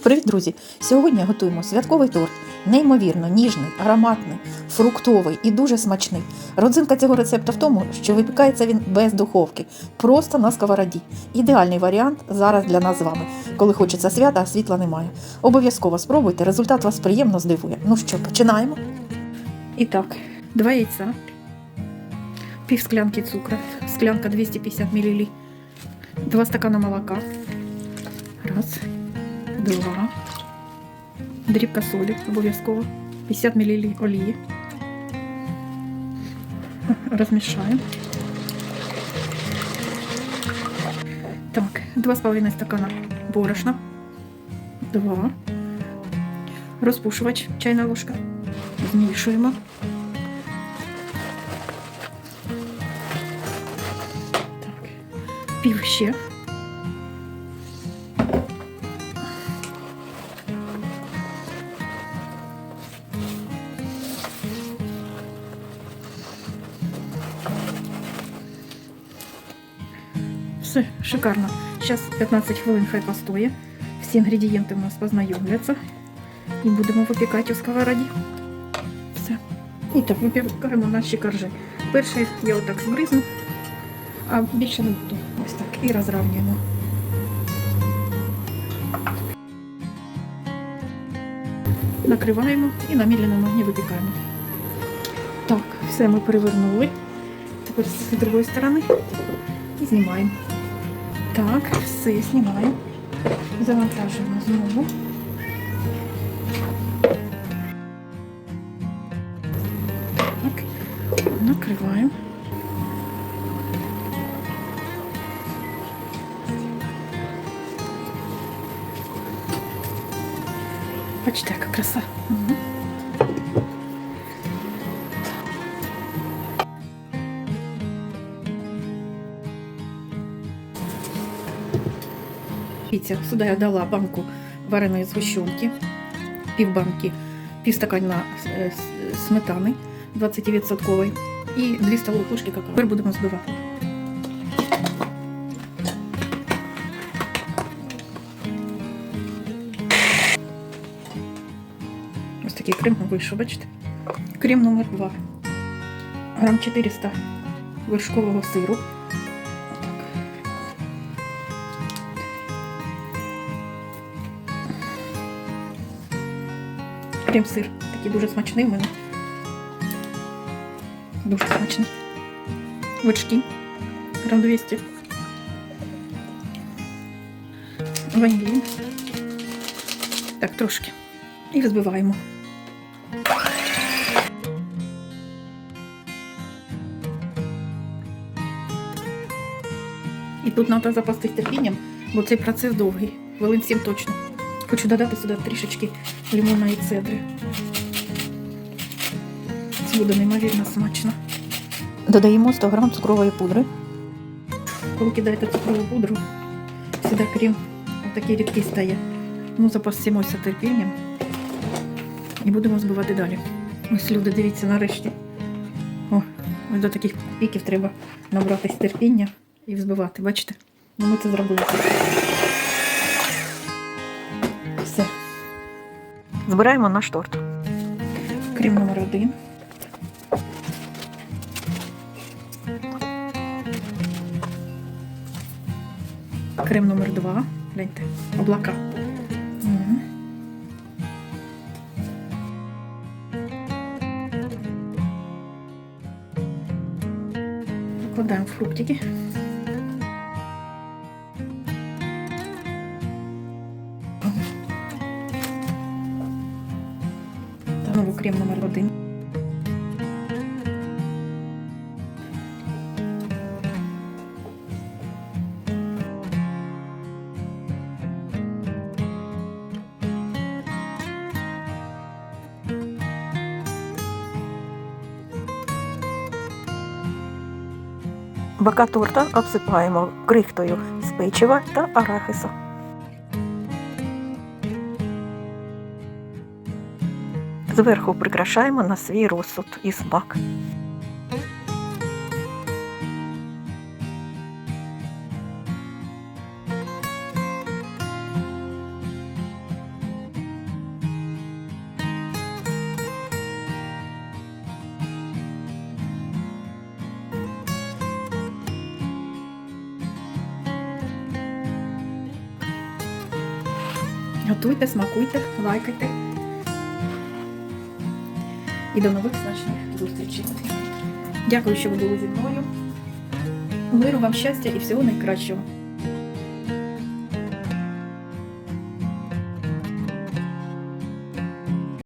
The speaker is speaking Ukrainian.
Привіт, друзі! Сьогодні готуємо святковий торт. Неймовірно ніжний, ароматний, фруктовий і дуже смачний. Родзинка цього рецепту в тому, що випікається він без духовки, просто на сковороді. Ідеальний варіант зараз для нас з вами, коли хочеться свята, а світла немає. Обов'язково спробуйте, результат вас приємно здивує. Ну що, починаємо? І так, два яйця, пів склянки цукру, склянка 250 мл, два стакана молока. Раз, два. Дрібка солі обов'язково. 50 мл олії. Розмішаємо. Так, 2,5 стакана борошна. Два. Розпушувач, чайна ложка. Змішуємо. Так. Пів ще. Все, шикарно. Сейчас 15 хвилин хай постоє. Всі інгредієнти у нас познайомляться. І будемо випікати у сковороді. Все. І так, випікаємо наші коржі. Перший я отак збризну, а більше не буду. Ось так. І розравнюємо. Накриваємо і на мідленому вогні випікаємо. Так, все ми перевернули. Тепер з другої сторони і знімаємо. Так, все, знімаємо. Завантажуємо знову. Так, накриваємо. Бачите, яка краса. Угу. Сюди я дала банку вареної згущенки, пів банки, пів стакана е, сметани 20% і 2 столові ложки какао. Тепер будемо збивати. Ось такий крем вийшов, бачите? Крем номер 2. Грам 400 вершкового сиру. Крем-сир. Такий дуже смачний в мене. Дуже смачний. Вершки. Грам 200. Ванілін. Так, трошки. І розбиваємо. І тут треба запастись терпінням, бо цей процес довгий. Хвилин 7 точно. Хочу додати сюди трішечки лимонної цедри. Це буде неймовірно смачно. Додаємо 100 г цукрової пудри. Коли кидаєте цукрову пудру, сюди крем такий рідкий стає. Ну, запасемося терпінням і будемо збивати далі. Ось люди, дивіться нарешті. О, ось до таких піків треба набратись терпіння і взбивати. Бачите? Ну, ми це зробили. Збираємо наш торт. Крем номер один. Крем номер два. Гляньте, облака. Мгм. Викладаємо фруктики. Крем номер один. Бока торта обсипаємо крихтою з печива та арахису. Зверху прикрашаємо на свій розсуд і смак. Готуйте, смакуйте, лайкайте. І до нових смачних зустрічей. Дякую, що ви були зі мною. Миру вам щастя і всього найкращого.